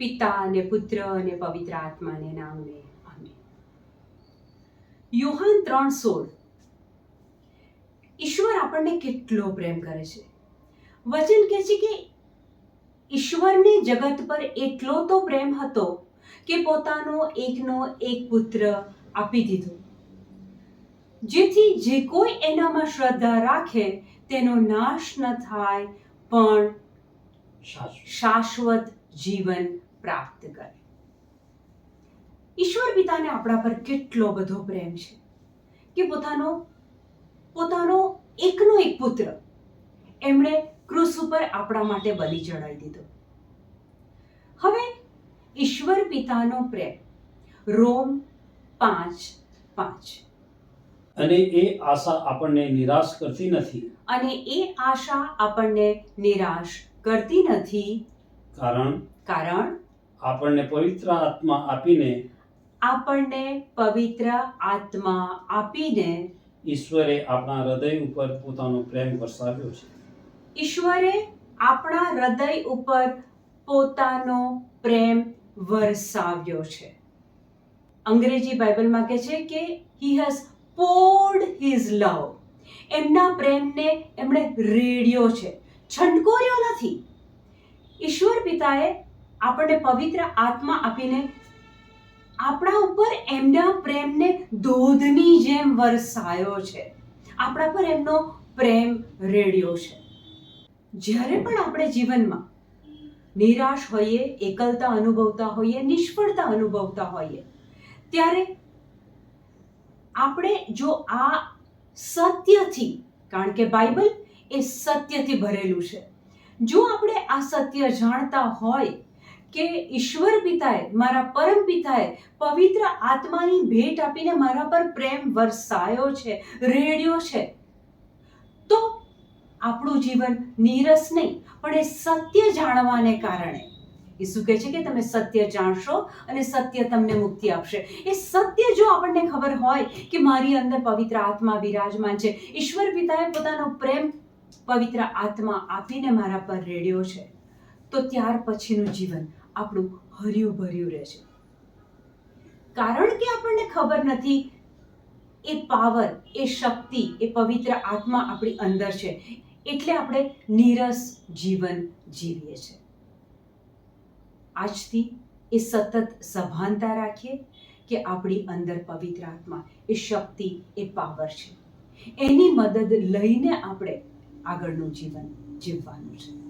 પિતા અને પુત્ર અને પવિત્ર આત્માને નામે. આમે યોહાન ત્રણ સોળ. ઈશ્વર આપણને કેટલો પ્રેમ કરે છે. વચન કહે છે કે ઈશ્વરને જગત પર એટલો તો પ્રેમ હતો કે પોતાનો એકનો એક પુત્ર આપી દીધો. જેથી જે કોઈ એનામાં શ્રદ્ધા રાખે તેનો નાશ ન થાય પણ શાશ્વત જીવન પ્રાપ્ત કરે. ઈશ્વર પિતાને આપણા પર કેટલો બધો પ્રેમ છે કે પોતાનો પોતાનો એકનો એક પુત્ર એમણે ક્રુસ ઉપર આપણા માટે બલિ ચડાવી દીધો. હવે ઈશ્વર પિતાનો પ્રેમ રોમ પાંચ પાંચ. અને એ આશા આપણને નિરાશ કરતી નથી. અને એ આશા આપણને નિરાશ કરતી નથી. કારણ? કારણ આપણને પવિત્ર આત્મા આપીને આપણને પવિત્ર આત્મા આપીને ઈશ્વરે આપણા હૃદય ઉપર પોતાનો પ્રેમ વરસાવ્યો છે. ઈશ્વરે આપણા હૃદય ઉપર પોતાનો પ્રેમ વરસાવ્યો છે. અંગ્રેજી બાઇબલમાં કહે છે કે he has poured his love એમના પ્રેમને એમણે રેડ્યો છે. છંટકોર્યો નથી. ઈશ્વર પિતાએ આપણને પવિત્ર આત્મા આપીને આપણા ઉપર એમના પ્રેમને ધોધની જેમ વરસાયો છે. આપણા પર એમનો પ્રેમ રેડ્યો છે. જ્યારે પણ આપણે જીવનમાં નિરાશ હોઈએ, એકલતા અનુભવતા હોઈએ, નિષ્ફળતા અનુભવતા હોઈએ, ત્યારે આપણે જો આ સત્યથી, કારણ કે બાઇબલ એ સત્યથી ભરેલું છે. જો આપણે આ સત્ય જાણતા હોય કે ઈશ્વર પિતાએ, મારા પરમ પિતાએ પવિત્ર આત્માની ભેટ આપીને મારા પર પ્રેમ વરસાયો છે, રેડ્યો છે. તો આપણું જીવન નીરસ નહીં, પણ એ સત્ય જાણવાને કારણે. ઈસુ કહે છે કે તમે સત્ય જાણશો અને સત્ય તમને મુક્તિ આપશે. એ સત્ય જો આપણને ખબર હોય કે મારી અંદર પવિત્ર આત્મા વિરાજમાન છે, ઈશ્વર પિતાએ પોતાનો પ્રેમ પવિત્ર આત્મા આપીને મારા પર રેડ્યો છે, તો ત્યાર પછીનું જીવન આપણું હર્યું ભર્યું રહે કારણ કે આપણને ખબર નથી, એ પાવર, એ શક્તિ, એ પવિત્ર આત્મા આપણી અંદર છે. એટલે આપણે નીરસ જીવન જીવીએ છીએ. આજથી એ સતત સભાનતા રાખીએ કે આપણી અંદર પવિત્ર આત્મા, એ શક્તિ, એ પાવર છે. એની મદદ લઈને આપણે આગળનું જીવન જીવવાનું છે.